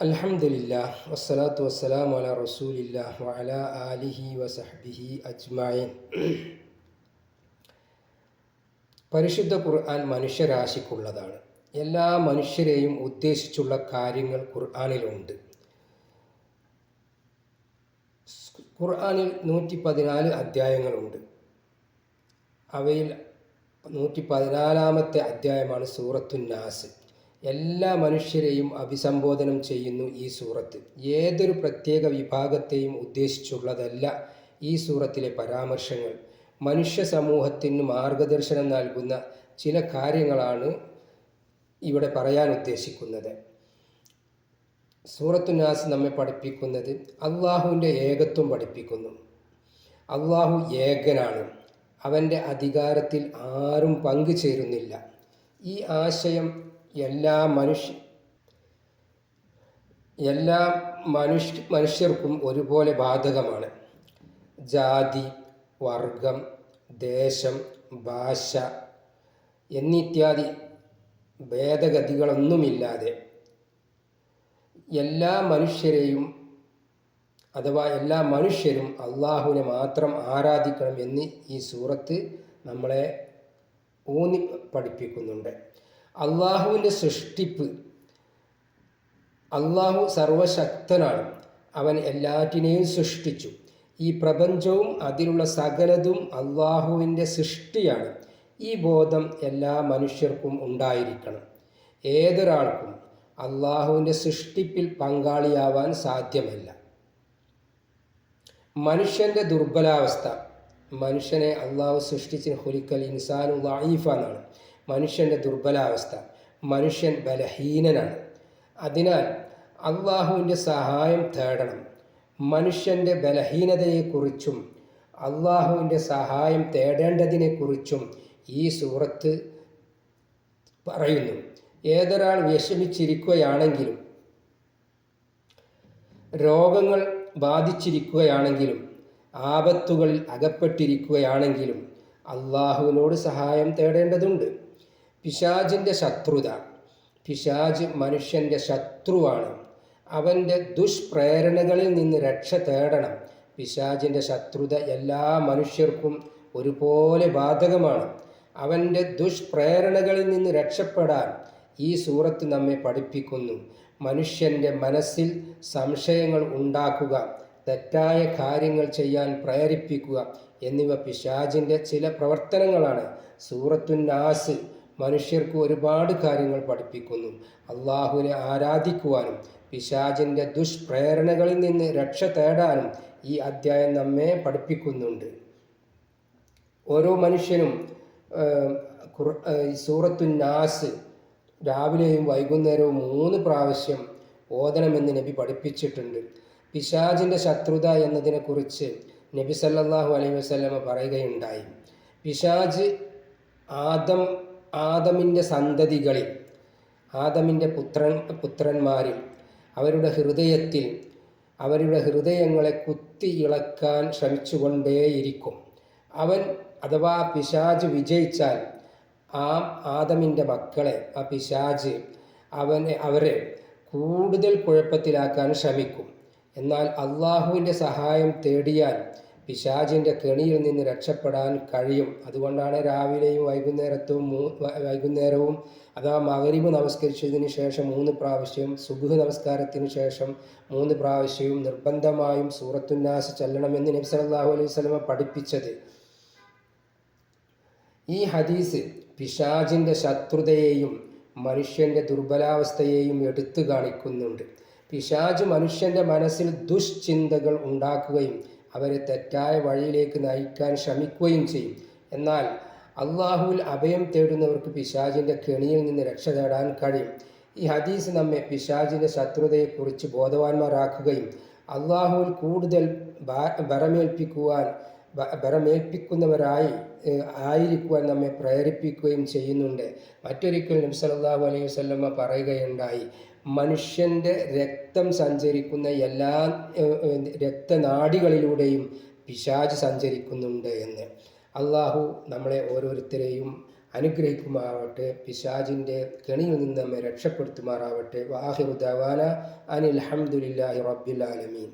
അൽഹംദുലില്ലാ വസ്സലാത്തു വസ്സലാമു അലാ റസൂലില്ലാ വഅല ആലിഹി വസഹ്ബിഹി അജ്മഈൻ. പരിശുദ്ധ ഖുർആൻ മനുഷ്യരാശിക്കുള്ളതാണ്. എല്ലാ മനുഷ്യരെയും ഉദ്ദേശിച്ചുള്ള കാര്യങ്ങൾ ഖുർആാനിലുണ്ട്. ഖുർആാനിൽ നൂറ്റി പതിനാല് അധ്യായങ്ങളുണ്ട്. അവയിൽ നൂറ്റി പതിനാലാമത്തെ അധ്യായമാണ് സൂറത്തു നാസ് എല്ലാ മനുഷ്യരെയും അഭിസംബോധനം ചെയ്യുന്നു ഈ സൂറത്ത്. ഏതൊരു പ്രത്യേക വിഭാഗത്തെയും ഉദ്ദേശിച്ചുള്ളതല്ല ഈ സൂറത്തിലെ പരാമർശങ്ങൾ. മനുഷ്യ സമൂഹത്തിന് മാർഗദർശനം നൽകുന്ന ചില കാര്യങ്ങളാണ് ഇവിടെ പറയാൻ ഉദ്ദേശിക്കുന്നത്. സൂറത്തു നാസ് നമ്മെ പഠിപ്പിക്കുന്നത് അള്ളാഹുവിന്റെ ഏകത്വം പഠിപ്പിക്കുന്നു. അള്ളാഹു ഏകനാണ്. അവന്റെ അധികാരത്തിൽ ആരും പങ്കുചേരുന്നില്ല. ഈ ആശയം എല്ലാ മനുഷ്യ എല്ലാ മനുഷ്യ മനുഷ്യർക്കും ഒരുപോലെ ബാധകമാണ്. ജാതി വർഗം ദേശം ഭാഷ എന്നിത്യാദി ഭേദഗതികളൊന്നുമില്ലാതെ എല്ലാ മനുഷ്യരെയും അഥവാ എല്ലാ മനുഷ്യരും അള്ളാഹുവിനെ മാത്രം ആരാധിക്കണം എന്ന് ഈ സൂറത്ത് നമ്മളെ ഊന്നി പഠിപ്പിക്കുന്നുണ്ട്. അള്ളാഹുവിന്റെ സൃഷ്ടിപ്പ്. അള്ളാഹു സർവശക്തനാണ്. അവൻ എല്ലാറ്റിനെയും സൃഷ്ടിച്ചു. ഈ പ്രപഞ്ചവും അതിലുള്ള സകലതും അള്ളാഹുവിന്റെ സൃഷ്ടിയാണ്. ഈ ബോധം എല്ലാ മനുഷ്യർക്കും ഉണ്ടായിരിക്കണം. ഏതൊരാൾക്കും അള്ളാഹുവിന്റെ സൃഷ്ടിപ്പിൽ പങ്കാളിയാവാൻ സാധ്യമല്ല. മനുഷ്യന്റെ ദുർബലാവസ്ഥ. മനുഷ്യനെ അള്ളാഹു സൃഷ്ടിച്ചിന് ഹുലിക്കൽ ഇൻസാനു വായിഫ എന്നാണ് മനുഷ്യന്റെ ദുർബലാവസ്ഥ മനുഷ്യൻ ബലഹീനനാണ്. അതിനാൽ അള്ളാഹുവിന്റെ സഹായം തേടണം. മനുഷ്യന്റെ ബലഹീനതയെക്കുറിച്ചും അള്ളാഹുവിന്റെ സഹായം തേടേണ്ടതിനെക്കുറിച്ചും ഈ സൂറത്ത് പറയുന്നു. ഏതൊരാൾ വിഷമിച്ചിരിക്കുകയാണെങ്കിലും രോഗങ്ങൾ ബാധിച്ചിരിക്കുകയാണെങ്കിലും ആപത്തുകളിൽ അകപ്പെട്ടിരിക്കുകയാണെങ്കിലും അള്ളാഹുവിനോട് സഹായം തേടേണ്ടതുണ്ട്. പിശാജിന്റെ ശത്രുത പിശാജ് മനുഷ്യന്റെ ശത്രുവാണ്. അവന്റെ ദുഷ്പ്രേരണകളിൽ നിന്ന് രക്ഷ തേടണം. പിശാജിന്റെ ശത്രുത എല്ലാ മനുഷ്യർക്കും ഒരുപോലെ ബാധകമാണ്. അവന്റെ ദുഷ്പ്രേരണകളിൽ നിന്ന് രക്ഷപ്പെടാൻ ഈ സൂറത്ത് നമ്മെ പഠിപ്പിക്കുന്നു. മനുഷ്യന്റെ മനസ്സിൽ സംശയങ്ങൾ ഉണ്ടാക്കുക തെറ്റായ കാര്യങ്ങൾ ചെയ്യാൻ പ്രേരിപ്പിക്കുക എന്നിവ പിശാജിന്റെ ചില പ്രവർത്തനങ്ങളാണ്. സൂറത്തുൻ നാസ് മനുഷ്യർക്ക് ഒരുപാട് കാര്യങ്ങൾ പഠിപ്പിക്കുന്നു. അള്ളാഹുവിനെ ആരാധിക്കുവാനും പിശാചിന്റെ ദുഷ്പ്രേരണകളിൽ നിന്ന് രക്ഷ തേടാനും ഈ അധ്യായം നമ്മെ പഠിപ്പിക്കുന്നുണ്ട്. ഓരോ മനുഷ്യനും സൂറത്തു നാസ് രാവിലെയും വൈകുന്നേരവും മൂന്ന് പ്രാവശ്യം ഓതണമെന്ന് നബി പഠിപ്പിച്ചിട്ടുണ്ട്. പിശാജിന്റെ ശത്രുത എന്നതിനെക്കുറിച്ച് നബി സല്ലാഹു അലൈഹി വസ്ലമ പറയുകയുണ്ടായി. പിശാജ് ആദം ആദമിന്റെ സന്തതികളിൽ ആദമിന്റെ പുത്രൻ പുത്രന്മാരിൽ അവരുടെ ഹൃദയത്തിൽ അവരുടെ ഹൃദയങ്ങളെ കുത്തി ഇളക്കാൻ ശ്രമിച്ചുകൊണ്ടേയിരിക്കും. അവൻ അഥവാ പിശാജ് വിജയിച്ചാൽ ആ ആദമിന്റെ മക്കളെ ആ പിശാജ് അവനെ അവരെ കൂടുതൽ കുഴപ്പത്തിലാക്കാൻ ശ്രമിക്കും. എന്നാൽ അള്ളാഹുവിന്റെ സഹായം തേടിയാൽ പിശാജിന്റെ കെണിയിൽ നിന്ന് രക്ഷപ്പെടാൻ കഴിയും. അതുകൊണ്ടാണ് രാവിലെയും വൈകുന്നേരത്തും വൈകുന്നേരവും അഥവാ മകരിബ് നമസ്കരിച്ചതിന് ശേഷം മൂന്ന് പ്രാവശ്യം സുബുഹ് നമസ്കാരത്തിന് ശേഷം മൂന്ന് പ്രാവശ്യവും നിർബന്ധമായും സൂറത്തുന്നാസ് ചെല്ലണമെന്ന് നബി സല്ലല്ലാഹു അലൈഹി വസല്ലമ പഠിപ്പിച്ചത്. ഈ ഹദീസ് പിശാജിന്റെ ശത്രുതയെയും മനുഷ്യന്റെ ദുർബലാവസ്ഥയെയും എടുത്തു കാണിക്കുന്നുണ്ട്. പിശാജ് മനുഷ്യന്റെ മനസ്സിൽ ദുഷ്ചിന്തകൾ ഉണ്ടാക്കുകയും അവരെ തെറ്റായ വഴിയിലേക്ക് നയിക്കാൻ ശ്രമിക്കുകയും ചെയ്യും. എന്നാൽ അള്ളാഹുവിൽ അഭയം തേടുന്നവർക്ക് പിശാജിന്റെ കെണിയിൽ നിന്ന് രക്ഷ തേടാൻ കഴിയും. ഈ ഹദീസ് നമ്മെ പിശാജിന്റെ ശത്രുതയെക്കുറിച്ച് ബോധവാന്മാരാക്കുകയും അള്ളാഹുവിൽ കൂടുതൽ ബരമേൽപ്പിക്കുവാൻ ബരമേൽപ്പിക്കുന്നവരായി ആയിരിക്കുവാൻ നമ്മെ പ്രേരിപ്പിക്കുകയും ചെയ്യുന്നുണ്ട്. മറ്റൊരിക്കൽ നബി സല്ലല്ലാഹു അലൈഹി വസല്ലമ പറയുകയുണ്ടായി. മനുഷ്യന്റെ രക്തം സഞ്ചരിക്കുന്ന എല്ലാ രക്തനാടികളിലൂടെയും പിശാജ് സഞ്ചരിക്കുന്നുണ്ട് എന്ന്. അള്ളാഹു നമ്മളെ ഓരോരുത്തരെയും അനുഗ്രഹിക്കുമാറാവട്ടെ പിശാജിന്റെ കെണിയിൽ നിന്ന് നമ്മെ രക്ഷപ്പെടുത്തുമാറാവട്ടെ വാഹിറു ദവാന അനിൽ അഹമ്മദില്ലാഹി റബ്ബുലാലമീൻ